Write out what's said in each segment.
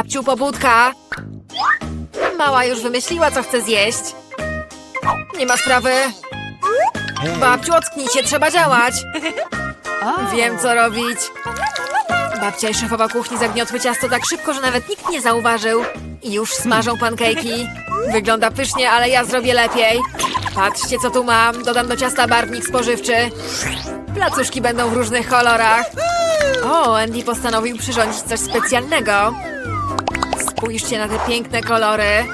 Babciu, pobudka. Mała już wymyśliła, co chce zjeść. Nie ma sprawy. Babciu, ocknij się, trzeba działać. Wiem, co robić. Babcia i szefowa kuchni zagniotły ciasto tak szybko, że nawet nikt nie zauważył. I już smażą pankejki. Wygląda pysznie, ale ja zrobię lepiej. Patrzcie, co tu mam. Dodam do ciasta barwnik spożywczy. Placuszki będą w różnych kolorach. O, Andy postanowił przyrządzić coś specjalnego. Spójrzcie na te piękne kolory.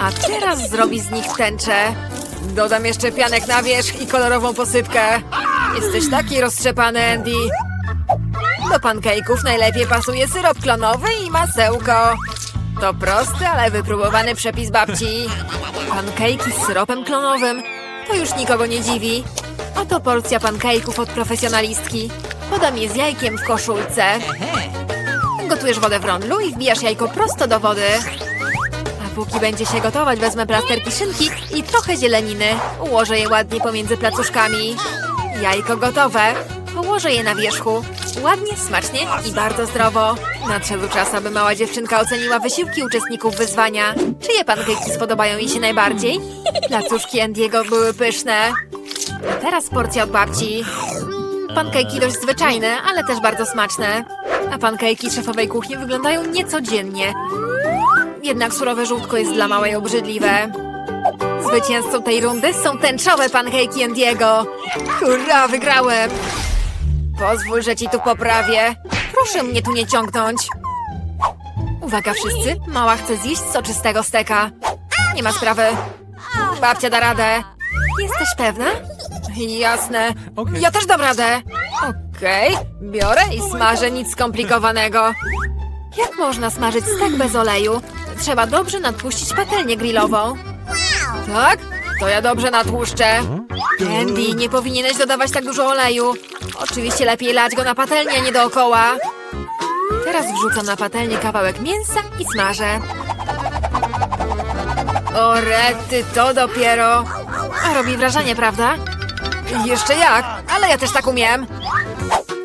A teraz zrobi z nich tęczę. Dodam jeszcze pianek na wierzch i kolorową posypkę. Jesteś taki roztrzepany, Andy. Do pancake'ów najlepiej pasuje syrop klonowy i masełko. To prosty, ale wypróbowany przepis babci. Pancake'i z syropem klonowym. To już nikogo nie dziwi. Oto porcja pancake'ów od profesjonalistki. Podam je z jajkiem w koszulce. Gotujesz wodę w rondlu i wbijasz jajko prosto do wody. A póki będzie się gotować, wezmę plasterki szynki i trochę zieleniny. Ułożę je ładnie pomiędzy placuszkami. Jajko gotowe. Położę je na wierzchu. Ładnie, smacznie i bardzo zdrowo. Nadszedł czas, aby mała dziewczynka oceniła wysiłki uczestników wyzwania. Czyje pankejki spodobają jej się najbardziej? Placuszki Andiego były pyszne. A teraz porcja od babci. Pankejki dość zwyczajne, ale też bardzo smaczne. A pankejki szefowej kuchni wyglądają niecodziennie. Jednak surowe żółtko jest dla małej obrzydliwe. Zwycięzcą tej rundy są tęczowe pankejki Andiego. Hurra, wygrałem! Pozwól, że ci tu poprawię. Proszę mnie tu nie ciągnąć. Uwaga wszyscy, mała chce zjeść soczystego steka. Nie ma sprawy. Babcia da radę. Jesteś pewna? Jasne. Ja też dam radę. Okej, biorę i smażę, nic skomplikowanego. Jak można smażyć stek bez oleju? Trzeba dobrze nadpuścić patelnię grillową. Tak? To ja dobrze natłuszczę. Andy, nie powinieneś dodawać tak dużo oleju. Oczywiście lepiej lać go na patelnię, a nie dookoła. Teraz wrzucam na patelnię kawałek mięsa i smażę. O rety, to dopiero. A robi wrażenie, prawda? Jeszcze jak, ale ja też tak umiem.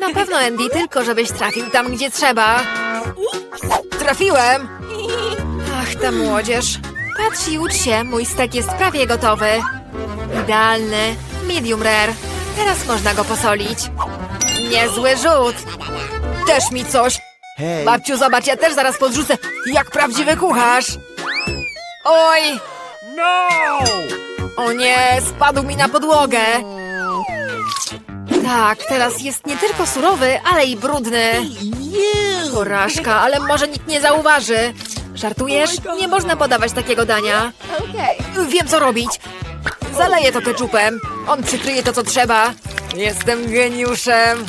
Na pewno, Andy, tylko żebyś trafił tam, gdzie trzeba. Trafiłem! Ach, ta młodzież. Patrz i ucz się, mój stek jest prawie gotowy. Idealny, medium rare. Teraz można go posolić. Niezły rzut. Też mi coś. Hej! Babciu, zobacz, ja też zaraz podrzucę, jak prawdziwy kucharz. Oj! No! O nie, spadł mi na podłogę. Tak, teraz jest nie tylko surowy, ale i brudny. Porażka, ale może nikt nie zauważy. Żartujesz? Nie można podawać takiego dania. Wiem, co robić. Zaleję to keczupem. On przykryje to, co trzeba. Jestem geniuszem.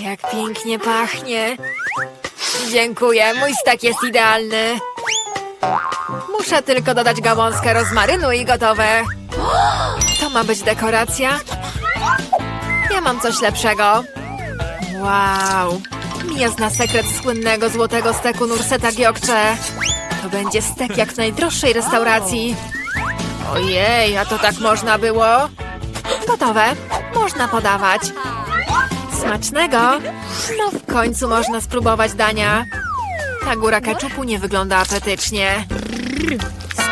Jak pięknie pachnie. Dziękuję, mój stek jest idealny. Muszę tylko dodać gałązkę rozmarynu i gotowe. To ma być dekoracja? Ja mam coś lepszego. Wow. Mija zna sekret słynnego złotego steku Nurseta Giokcze. To będzie stek jak w najdroższej restauracji. Ojej, a to tak można było? Gotowe. Można podawać. Smacznego! No w końcu można spróbować dania. Ta góra keczupu nie wygląda apetycznie.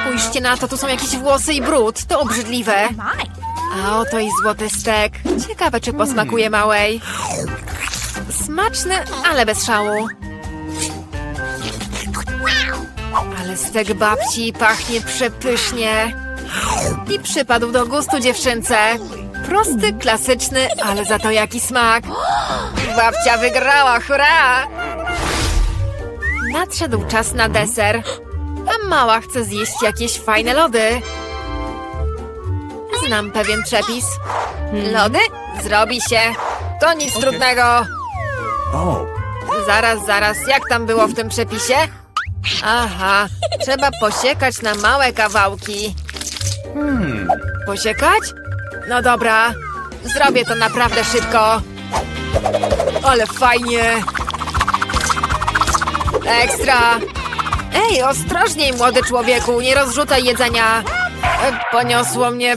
Spójrzcie na to, tu są jakieś włosy i brud. To obrzydliwe. A oto i złoty stek. Ciekawe, czy posmakuje małej. Smaczny, ale bez szału. Ale stek babci pachnie przepysznie. I przypadł do gustu dziewczynce. Prosty, klasyczny, ale za to jaki smak. Babcia wygrała, hurra! Nadszedł czas na deser. A mała chce zjeść jakieś fajne lody. Znam pewien przepis. Lody? Zrobi się. To nic trudnego. O! Zaraz, zaraz, jak tam było w tym przepisie? Aha, trzeba posiekać na małe kawałki. Posiekać? No dobra, zrobię to naprawdę szybko. Ale fajnie. Ekstra. Ej, ostrożniej, młody człowieku, nie rozrzucaj jedzenia. E, Poniosło mnie.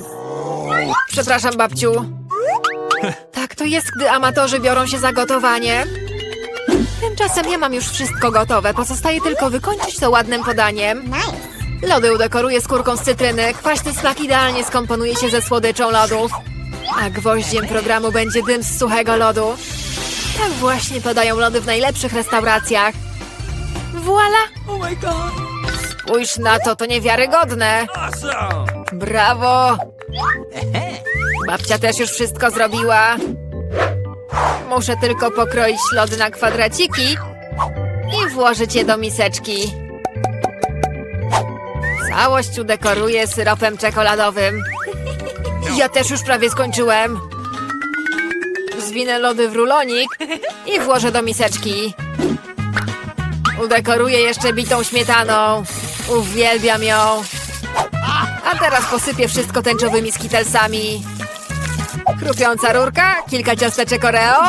Przepraszam, babciu. Tak to jest, gdy amatorzy biorą się za gotowanie. Tymczasem ja mam już wszystko gotowe. Pozostaje tylko wykończyć to ładnym podaniem. Lody udekoruję skórką z cytryny. Kwaśny smak idealnie skomponuje się ze słodyczą lodów. A gwoździem programu będzie dym z suchego lodu. Tak właśnie podają lody w najlepszych restauracjach. Voila! Oh my god. Spójrz na to, to niewiarygodne. Awesome. Brawo! Babcia też już wszystko zrobiła. Muszę tylko pokroić lody na kwadraciki i włożyć je do miseczki. Całość udekoruję syropem czekoladowym. Ja też już prawie skończyłem. Zwinę lody w rulonik i włożę do miseczki. Udekoruję jeszcze bitą śmietaną. Uwielbiam ją. A teraz posypię wszystko tęczowymi skitelsami. Chrupiąca rurka, kilka ciasteczek Oreo.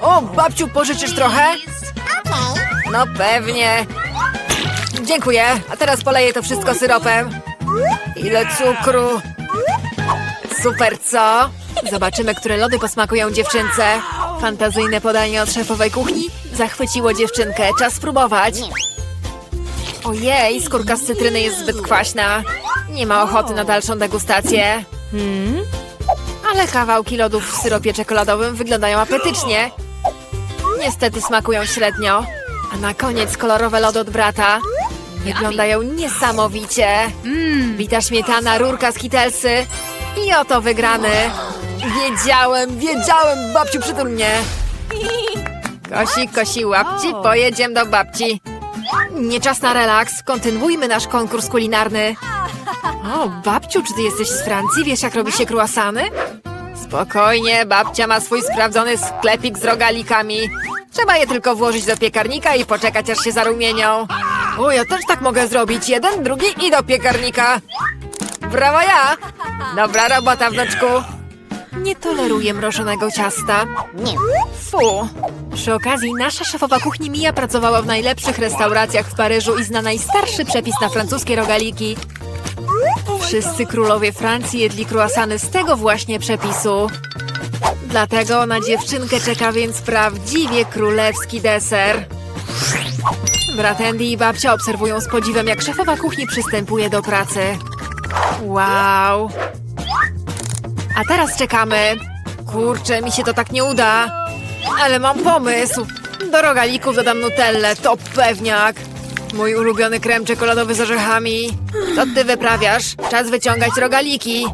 O, babciu, pożyczysz trochę? No pewnie. Dziękuję. A teraz poleję to wszystko syropem. Ile cukru. Super, co? Zobaczymy, które lody posmakują dziewczynce. Fantazyjne podanie od szefowej kuchni zachwyciło dziewczynkę. Czas spróbować. Ojej, skórka z cytryny jest zbyt kwaśna. Nie ma ochoty na dalszą degustację. Ale kawałki lodów w syropie czekoladowym wyglądają apetycznie. Niestety smakują średnio. A na koniec kolorowe lody od brata. Wyglądają niesamowicie. Bita śmietana, rurka z kitelsy. I oto wygrany. Wiedziałem, wiedziałem, babciu przytul mnie. Kosi, kosi łapci, pojedziemy do babci. Nie czas na relaks, kontynuujmy nasz konkurs kulinarny. O, babciu, czy ty jesteś z Francji? Wiesz, jak robi się kruasany? Spokojnie, babcia ma swój sprawdzony sklepik z rogalikami. Trzeba je tylko włożyć do piekarnika i poczekać, aż się zarumienią. O, ja też tak mogę zrobić. Jeden, drugi i do piekarnika. Brawo ja! Dobra robota, wnuczku. Nie toleruję mrożonego ciasta. Fu. Przy okazji, nasza szefowa kuchni Mia pracowała w najlepszych restauracjach w Paryżu i zna najstarszy przepis na francuskie rogaliki. Wszyscy królowie Francji jedli croissany z tego właśnie przepisu. Dlatego na dziewczynkę czeka więc prawdziwie królewski deser. Brat Andy i babcia obserwują z podziwem, jak szefowa kuchni przystępuje do pracy. Wow! A teraz czekamy. Kurczę, mi się to tak nie uda. Ale mam pomysł. Do rogalików dodam nutellę, to pewniak. Mój ulubiony krem czekoladowy z orzechami. Co ty wyprawiasz? Czas wyciągać rogaliki.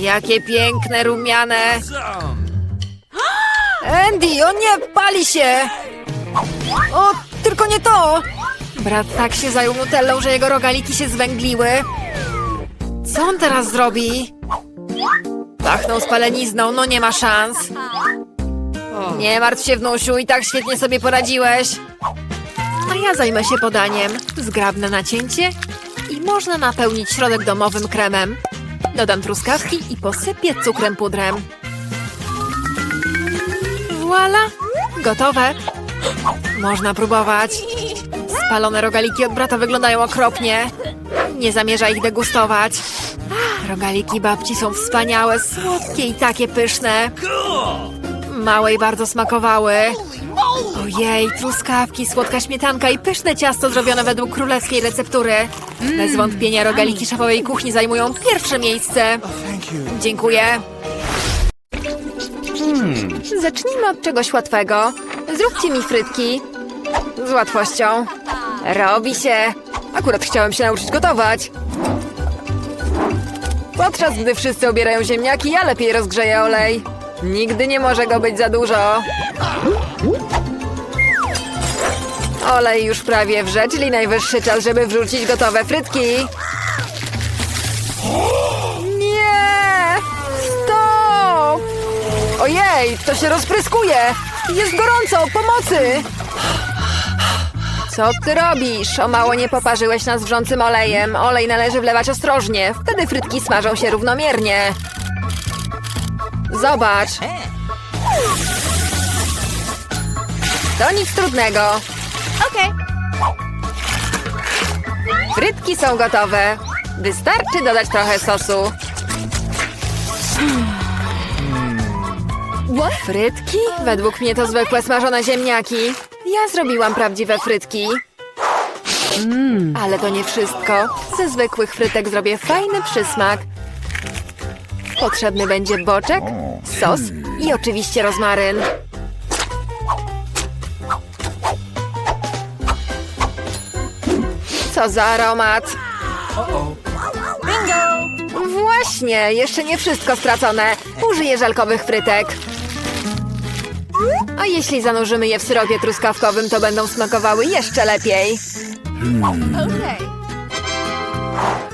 Jakie piękne, rumiane. Andy, o nie, pali się! O, tylko nie to! Brat tak się zajął nutellą, że jego rogaliki się zwęgliły. Co on teraz zrobi? Pachnął spalenizną, no nie ma szans. Nie martw się, wnusiu, i tak świetnie sobie poradziłeś. A ja zajmę się podaniem. Zgrabne nacięcie i można napełnić środek domowym kremem. Dodam truskawki i posypię cukrem pudrem. Voila! Gotowe. Można próbować. Spalone rogaliki od brata wyglądają okropnie. Nie zamierza ich degustować. Rogaliki babci są wspaniałe, słodkie i takie pyszne. Cool. Małe i bardzo smakowały. Ojej, truskawki, słodka śmietanka i pyszne ciasto zrobione według królewskiej receptury. Bez wątpienia rogaliki szefowej kuchni zajmują pierwsze miejsce. Dziękuję. Zacznijmy od czegoś łatwego. Zróbcie mi frytki. Z łatwością. Robi się. Akurat chciałem się nauczyć gotować. Podczas gdy wszyscy obierają ziemniaki, ja lepiej rozgrzeję olej. Nigdy nie może go być za dużo. Olej już prawie wrze, czyli najwyższy czas, żeby wrzucić gotowe frytki. Nie! Stop! Ojej, to się rozpryskuje! Jest gorąco, pomocy! Co ty robisz? O mało nie poparzyłeś nas wrzącym olejem. Olej należy wlewać ostrożnie. Wtedy frytki smażą się równomiernie. Zobacz. To nic trudnego. Okay. Frytki są gotowe. Wystarczy dodać trochę sosu. Frytki? Według mnie to zwykłe smażone ziemniaki. Ja zrobiłam prawdziwe frytki. Ale to nie wszystko. Ze zwykłych frytek zrobię fajny przysmak. Potrzebny będzie boczek, sos i oczywiście rozmaryn. Co za aromat! Właśnie, jeszcze nie wszystko stracone. Użyję żelkowych frytek. A jeśli zanurzymy je w syropie truskawkowym, to będą smakowały jeszcze lepiej.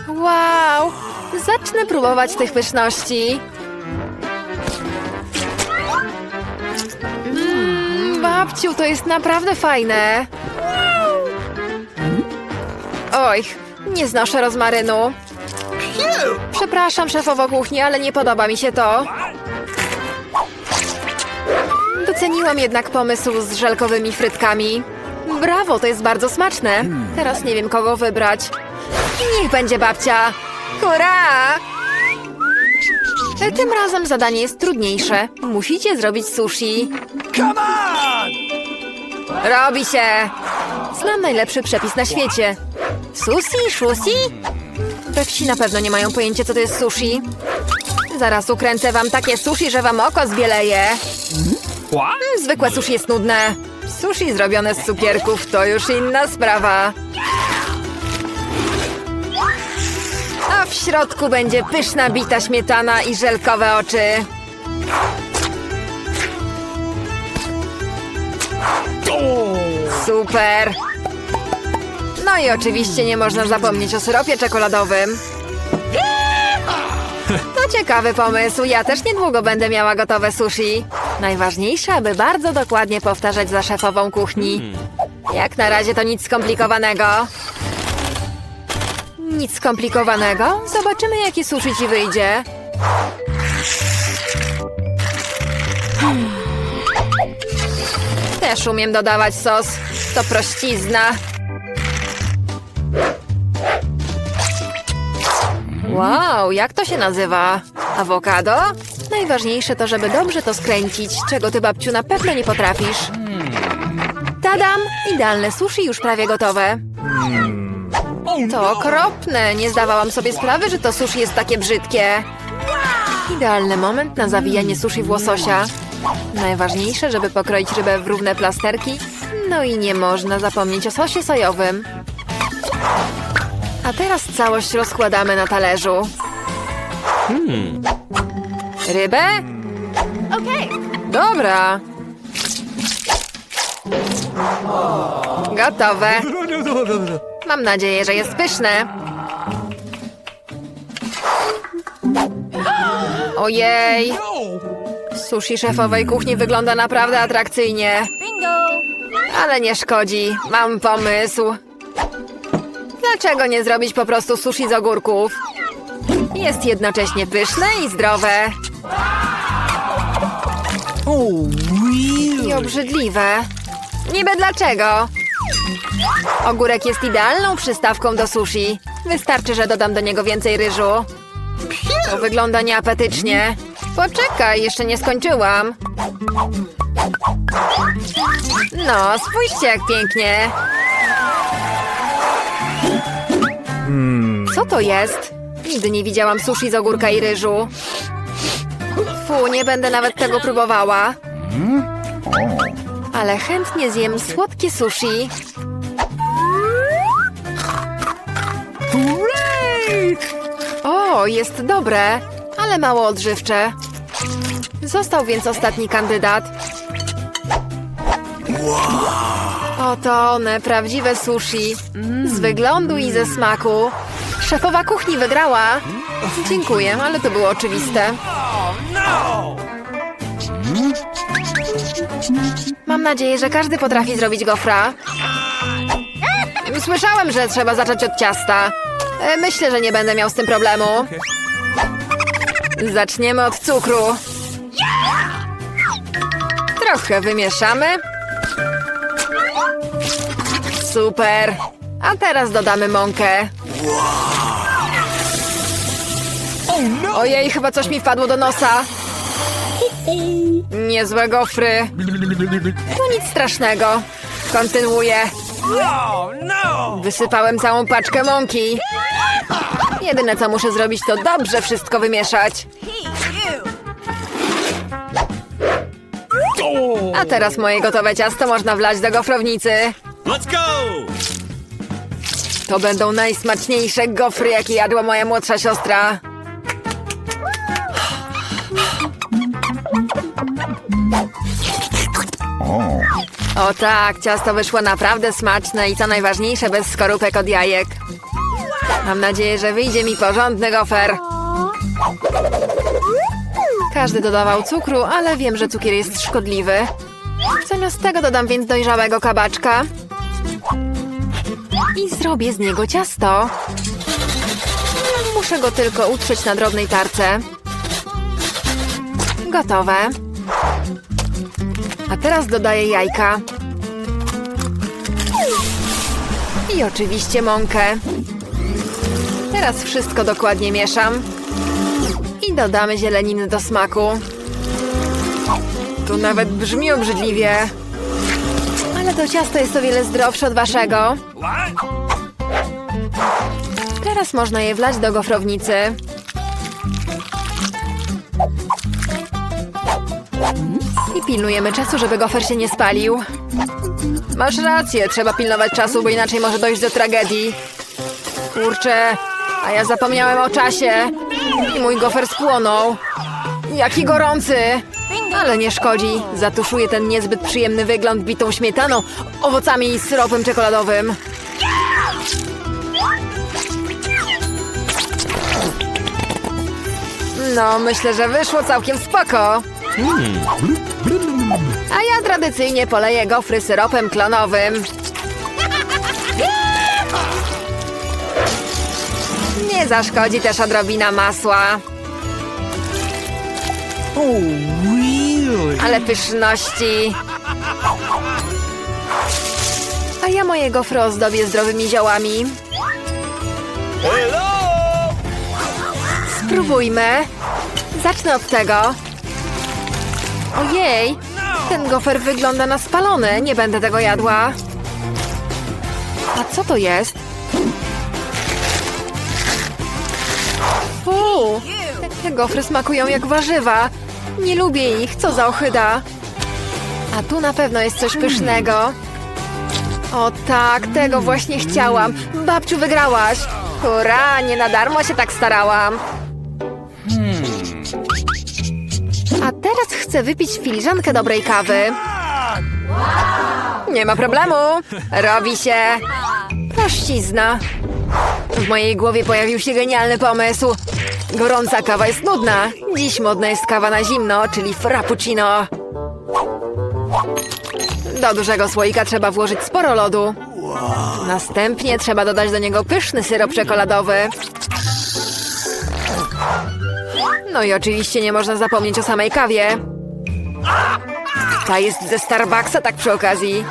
Wow! Zacznę próbować tych pyszności. Mmm, babciu, to jest naprawdę fajne. Oj, nie znoszę rozmarynu. Przepraszam, szefowo kuchni, ale nie podoba mi się to. Doceniłam jednak pomysł z żelkowymi frytkami. Brawo, to jest bardzo smaczne. Teraz nie wiem, kogo wybrać. Niech będzie babcia. Hurra! Tym razem zadanie jest trudniejsze. Musicie zrobić sushi. Come on! Robi się! Znam najlepszy przepis na świecie. Sushi? Shusi? We wsi na pewno nie mają pojęcia, co to jest sushi. Zaraz ukręcę wam takie sushi, że wam oko zbieleje. What? Zwykłe sushi jest nudne. Sushi zrobione z cukierków to już inna sprawa. A w środku będzie pyszna bita śmietana i żelkowe oczy. Super! No i oczywiście nie można zapomnieć o syropie czekoladowym. Ciekawy pomysł. Ja też niedługo będę miała gotowe sushi. Najważniejsze, aby bardzo dokładnie powtarzać za szefową kuchni. Jak na razie to nic skomplikowanego. Nic skomplikowanego? Zobaczymy, jaki sushi ci wyjdzie. Też umiem dodawać sos. To prościzna. Wow, jak to się nazywa? Awokado? Najważniejsze to, żeby dobrze to skręcić, czego ty, babciu, na pewno nie potrafisz. Tadam! Idealne sushi już prawie gotowe. To okropne! Nie zdawałam sobie sprawy, że to sushi jest takie brzydkie. Idealny moment na zawijanie sushi w łososia. Najważniejsze, żeby pokroić rybę w równe plasterki. No i nie można zapomnieć o sosie sojowym. A teraz całość rozkładamy na talerzu. Rybę? Okej. Dobra. Gotowe. Mam nadzieję, że jest pyszne. Ojej. Sushi szefowej kuchni wygląda naprawdę atrakcyjnie. Ale nie szkodzi. Mam pomysł. Dlaczego nie zrobić po prostu sushi z ogórków? Jest jednocześnie pyszne i zdrowe. I obrzydliwe. Niby dlaczego? Ogórek jest idealną przystawką do sushi. Wystarczy, że dodam do niego więcej ryżu. To wygląda nieapetycznie. Poczekaj, jeszcze nie skończyłam. No, spójrzcie jak pięknie. Co to jest? Nigdy nie widziałam sushi z ogórka i ryżu. Fu, nie będę nawet tego próbowała. Ale chętnie zjem słodkie sushi. O, jest dobre, ale mało odżywcze. Został więc ostatni kandydat. Oto one, prawdziwe sushi. Z wyglądu i ze smaku. Szefowa kuchni wygrała. Dziękuję, ale to było oczywiste. Mam nadzieję, że każdy potrafi zrobić gofra. Słyszałem, że trzeba zacząć od ciasta. E, Myślę, że nie będę miał z tym problemu. Zaczniemy od cukru. Trochę wymieszamy. Super. A teraz dodamy mąkę. Ojej, chyba coś mi wpadło do nosa. Niezłe gofry. To nic strasznego. Kontynuuję. Oh no! Wysypałem całą paczkę mąki. Jedyne co muszę zrobić to dobrze wszystko wymieszać. A teraz moje gotowe ciasto można wlać do gofrownicy. Let's go! To będą najsmaczniejsze gofry, jakie jadła moja młodsza siostra. O tak, ciasto wyszło naprawdę smaczne i co najważniejsze, bez skorupek od jajek. Mam nadzieję, że wyjdzie mi porządny gofer. Każdy dodawał cukru, ale wiem, że cukier jest szkodliwy. Zamiast tego dodam więc dojrzałego kabaczka. I zrobię z niego ciasto. Muszę go tylko utrzeć na drobnej tarce. Gotowe. A teraz dodaję jajka. I oczywiście mąkę. Teraz wszystko dokładnie mieszam. I dodamy zieleniny do smaku. To nawet brzmi obrzydliwie. Ale to ciasto jest o wiele zdrowsze od waszego. Teraz można je wlać do gofrownicy. Pilnujemy czasu, żeby gofer się nie spalił. Masz rację, trzeba pilnować czasu, bo inaczej może dojść do tragedii. Kurczę, a ja zapomniałem o czasie. I mój gofer spłonął. Jaki gorący! Ale nie szkodzi. Zatuszuję ten niezbyt przyjemny wygląd bitą śmietaną, owocami i syropem czekoladowym. No, myślę, że wyszło całkiem spoko. A ja tradycyjnie poleję gofry syropem klonowym. Nie zaszkodzi też odrobina masła. Ale pyszności. A ja moje gofry ozdobię zdrowymi ziołami. Spróbujmy. Zacznę od tego. Ojej, ten gofer wygląda na spalony. Nie będę tego jadła. A co to jest? Fu, te gofry smakują jak warzywa. Nie lubię ich, co za ochyda. A tu na pewno jest coś pysznego. O tak, tego właśnie chciałam. Babciu, wygrałaś. Hurra, nie na darmo się tak starałam. Teraz chcę wypić filiżankę dobrej kawy. Nie ma problemu. Robi się. Prościzna. W mojej głowie pojawił się genialny pomysł. Gorąca kawa jest nudna. Dziś modna jest kawa na zimno, czyli frappuccino. Do dużego słoika trzeba włożyć sporo lodu. Następnie trzeba dodać do niego pyszny syrop czekoladowy. No i oczywiście nie można zapomnieć o samej kawie. Ta jest ze Starbucksa, tak przy okazji.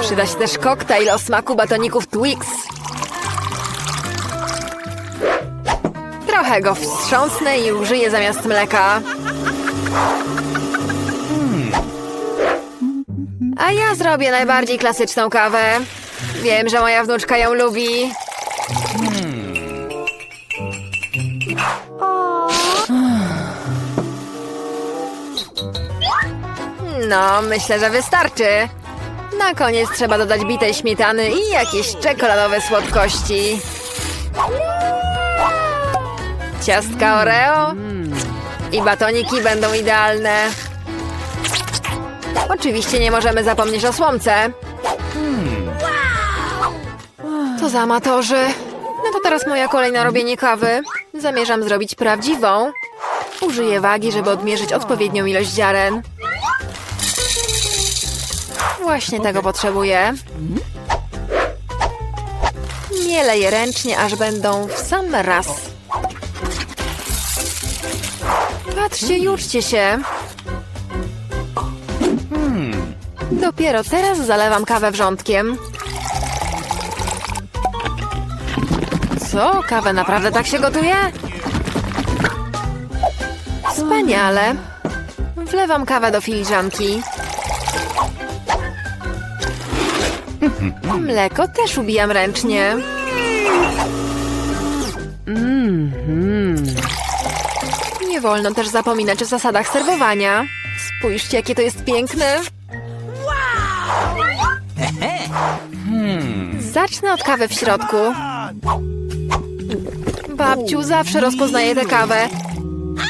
Przyda się też koktajl o smaku batoników Twix. Trochę go wstrząsnę i użyję zamiast mleka. A ja zrobię najbardziej klasyczną kawę. Wiem, że moja wnuczka ją lubi. No, myślę, że wystarczy. Na koniec trzeba dodać bitej śmietany i jakieś czekoladowe słodkości. Ciastka Oreo i batoniki będą idealne. Oczywiście nie możemy zapomnieć o słomce. To za amatorzy. No to teraz moja kolej na robienie kawy. Zamierzam zrobić prawdziwą. Użyję wagi, żeby odmierzyć odpowiednią ilość ziaren. Właśnie tego potrzebuję. Mielę je ręcznie, aż będą w sam raz. Patrzcie, juczcie się. Dopiero teraz zalewam kawę wrzątkiem. Co? Kawę naprawdę tak się gotuje? Wspaniale. Wlewam kawę do filiżanki. Mleko też ubijam ręcznie. Nie wolno też zapominać o zasadach serwowania. Spójrzcie, jakie to jest piękne. Zacznę od kawy w środku. Babciu, zawsze rozpoznaję tę kawę.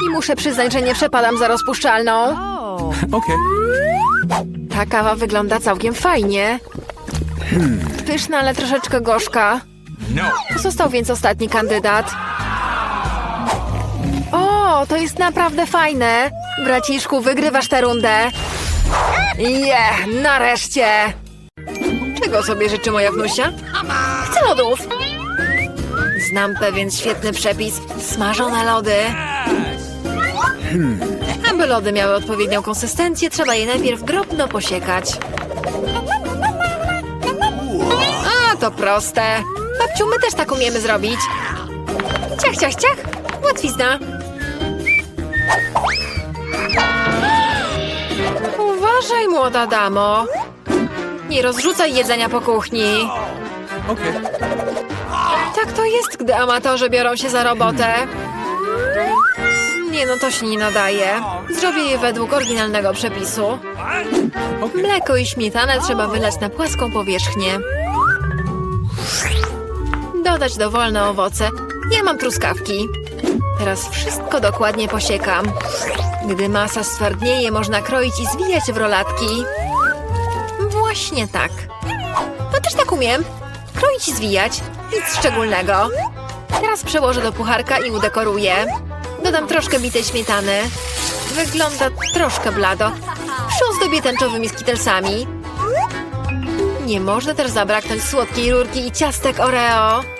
I muszę przyznać, że nie przepadam za rozpuszczalną. Okay. Ta kawa wygląda całkiem fajnie. Pyszna, ale troszeczkę gorzka. No. Został więc ostatni kandydat. O, to jest naprawdę fajne. Braciszku, wygrywasz tę rundę. Je, nareszcie. Czego sobie życzy moja wnusia? Chcę lodów. Znam pewien świetny przepis. Smażone lody. Aby lody miały odpowiednią konsystencję, trzeba je najpierw drobno posiekać. To proste. Babciu, my też tak umiemy zrobić. Ciach, ciach, ciach. Łatwizna. Uważaj, młoda damo. Nie rozrzucaj jedzenia po kuchni. Tak to jest, gdy amatorzy biorą się za robotę. Nie no, to się nie nadaje. Zrobię je według oryginalnego przepisu. Mleko i śmietanę trzeba wylać na płaską powierzchnię. Dodać dowolne owoce. Ja mam truskawki. Teraz wszystko dokładnie posiekam. Gdy masa stwardnieje, można kroić i zwijać w rolatki. Właśnie tak. No też tak umiem. Kroić i zwijać. Nic szczególnego. Teraz przełożę do pucharka i udekoruję. Dodam troszkę bitej śmietany. Wygląda troszkę blado. Przyozdobię tęczowymi skitelsami. Nie można też zabraknąć słodkiej rurki i ciastek Oreo.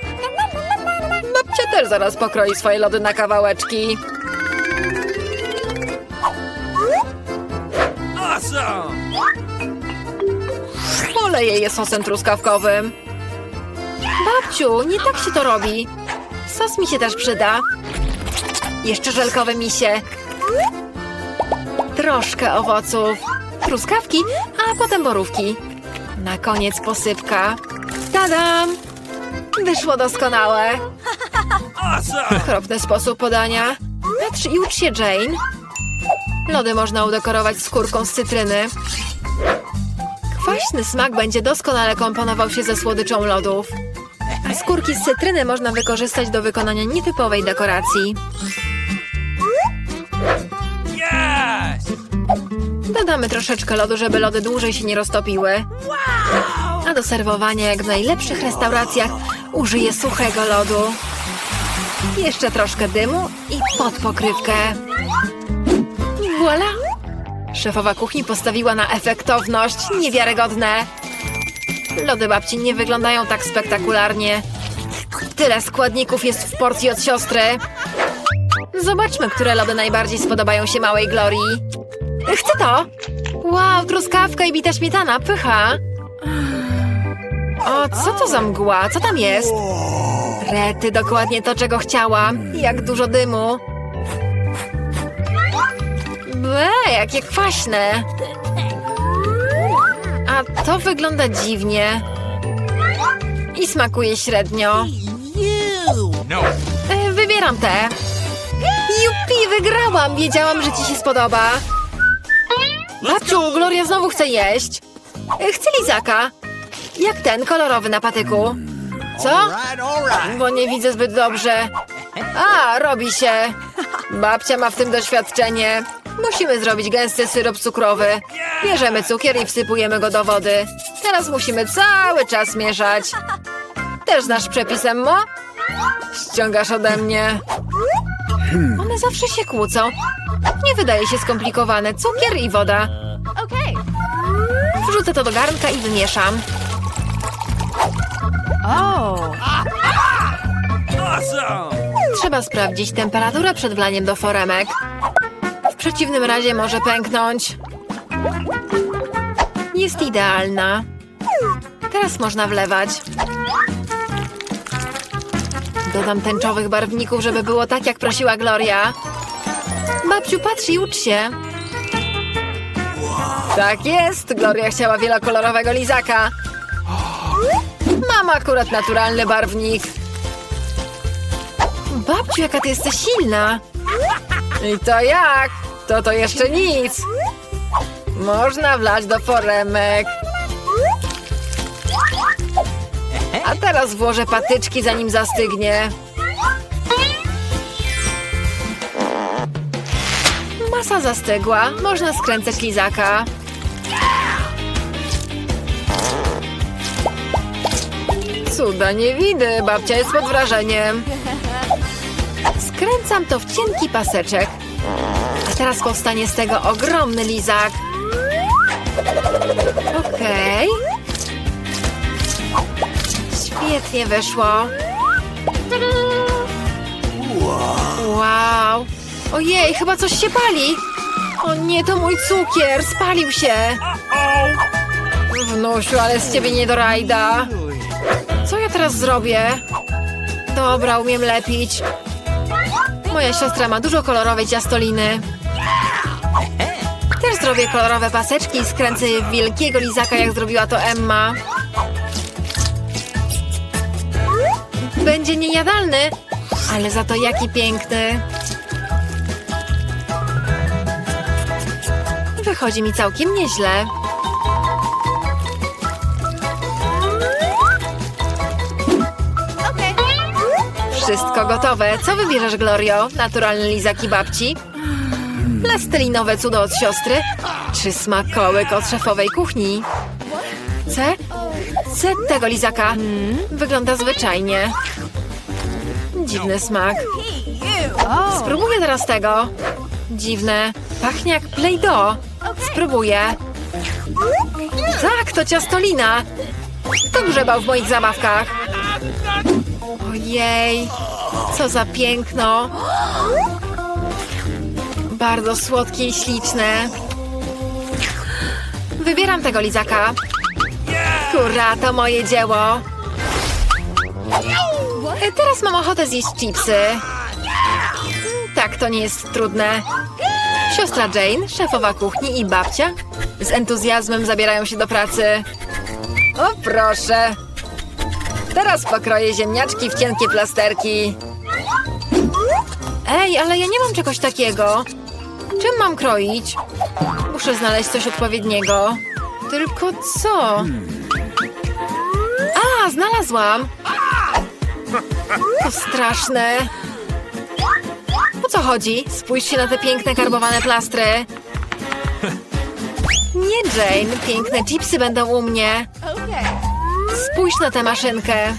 Też zaraz pokroi swoje lody na kawałeczki. Awesome. Poleję je sosem truskawkowym. Babciu, nie tak się to robi. Sos mi się też przyda. Jeszcze żelkowe misie. Troszkę owoców. Truskawki, a potem borówki. Na koniec posypka. Tadam! Wyszło doskonałe. Awesome. Okropny sposób podania. Patrz i ucz się, Jane. Lody można udekorować skórką z cytryny. Kwaśny smak będzie doskonale komponował się ze słodyczą lodów. A skórki z cytryny można wykorzystać do wykonania nietypowej dekoracji. Yes. Dodamy troszeczkę lodu, żeby lody dłużej się nie roztopiły. A do serwowania, jak w najlepszych restauracjach, użyję suchego lodu. Jeszcze troszkę dymu i pod pokrywkę. Voila! Szefowa kuchni postawiła na efektowność. Niewiarygodne. Lody babci nie wyglądają tak spektakularnie. Tyle składników jest w porcji od siostry. Zobaczmy, które lody najbardziej spodobają się małej Glorii. Chcę to! Wow, truskawka i bita śmietana, pycha! O, co to za mgła? Co tam jest? Rety, dokładnie to, czego chciałam. Jak dużo dymu. Ble, jakie kwaśne. A to wygląda dziwnie. I smakuje średnio. No. E, Wybieram te. Jupi, wygrałam! Wiedziałam, że ci się spodoba. Babciu, Gloria znowu chce jeść. E, Chcę lizaka. Jak ten, kolorowy na patyku. Co? Bo nie widzę zbyt dobrze. A, robi się. Babcia ma w tym doświadczenie. Musimy zrobić gęsty syrop cukrowy. Bierzemy cukier i wsypujemy go do wody. Teraz musimy cały czas mieszać. Też znasz przepis, Emmo? Ściągasz ode mnie. One zawsze się kłócą. Nie wydaje się skomplikowane. Cukier i woda. Wrzucę to do garnka i wymieszam. Awesome. Trzeba sprawdzić temperaturę przed wlaniem do foremek. W przeciwnym razie może pęknąć. Jest idealna. Teraz można wlewać. Dodam tęczowych barwników, żeby było tak, jak prosiła Gloria. Babciu, patrz i ucz się. Tak jest, Gloria chciała wielokolorowego lizaka. Mam akurat naturalny barwnik. Babciu, jaka ty jesteś silna. I to jak? To to jeszcze nic. Można wlać do foremek. A teraz włożę patyczki, zanim zastygnie. Masa zastygła. Można skręcać lizaka. Cuda nie widzę. Babcia jest pod wrażeniem. Skręcam to w cienki paseczek. A teraz powstanie z tego ogromny lizak. Okej. Świetnie wyszło. Wow. Ojej, chyba coś się pali. O nie, to mój cukier. Spalił się. Wnusiu, ale z ciebie nie do rajda. Co ja teraz zrobię? Dobra, umiem lepić. Moja siostra ma dużo kolorowej ciastoliny. Też zrobię kolorowe paseczki i skręcę je wielkiego lizaka, jak zrobiła to Emma. Będzie niejadalny, ale za to jaki piękny. Wychodzi mi całkiem nieźle. Wszystko gotowe. Co wybierzesz, Glorio? Naturalny lizaki babci? Plastelinowe cudo od siostry? Czy smakołyk od szefowej kuchni? C? C tego lizaka. Wygląda zwyczajnie. Dziwny smak. Spróbuję teraz tego. Dziwne. Pachnie jak Play-Doh. Spróbuję. Tak, to ciastolina. To grzebał w moich zabawkach. Ojej, co za piękno. Bardzo słodkie i śliczne. Wybieram tego lizaka. Kura, to moje dzieło. E, Teraz mam ochotę zjeść chipsy. Tak, to nie jest trudne. Siostra Jane, szefowa kuchni i babcia z entuzjazmem zabierają się do pracy. O proszę. Teraz pokroję ziemniaczki w cienkie plasterki. Ej, ale ja nie mam czegoś takiego. Czym mam kroić? Muszę znaleźć coś odpowiedniego. Tylko co? A, znalazłam! To straszne. O co chodzi? Spójrzcie na te piękne karbowane plastry. Nie, Jane. Piękne chipsy będą u mnie. Spójrz na tę maszynkę.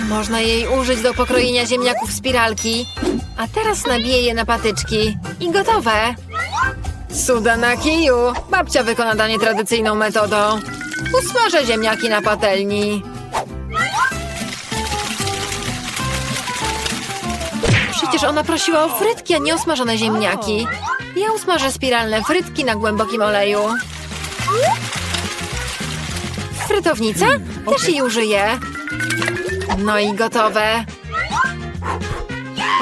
Można jej użyć do pokrojenia ziemniaków w spiralki. A teraz nabiję je na patyczki. I gotowe. Cuda na kiju. Babcia wykona danie tradycyjną metodą. Usmażę ziemniaki na patelni. Przecież ona prosiła o frytki, a nie osmażone ziemniaki. Ja usmażę spiralne frytki na głębokim oleju. Frytownica? Też jej użyję. No i gotowe.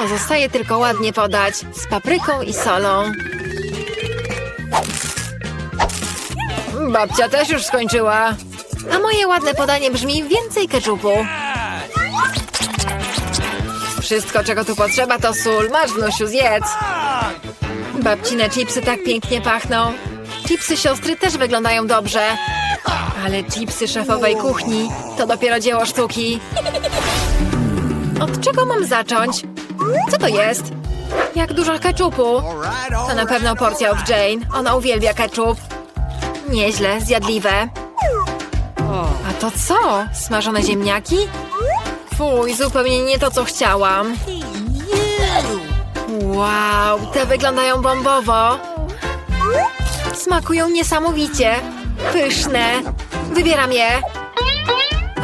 Pozostaje tylko ładnie podać z papryką i solą. Babcia też już skończyła. A moje ładne podanie brzmi więcej keczupu. Wszystko, czego tu potrzeba, to sól. Masz, wnusiu, zjedz. Babcine chipsy tak pięknie pachną. Chipsy siostry też wyglądają dobrze. Ale chipsy szefowej kuchni to dopiero dzieło sztuki. Od czego mam zacząć? Co to jest? Jak dużo keczupu. To na pewno porcja od Jane. Ona uwielbia ketchup. Nieźle, zjadliwe. A to co? Smażone ziemniaki? Fuj, zupełnie nie to, co chciałam. Wow, te wyglądają bombowo. Smakują niesamowicie. Pyszne. Wybieram je.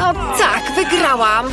O tak, wygrałam.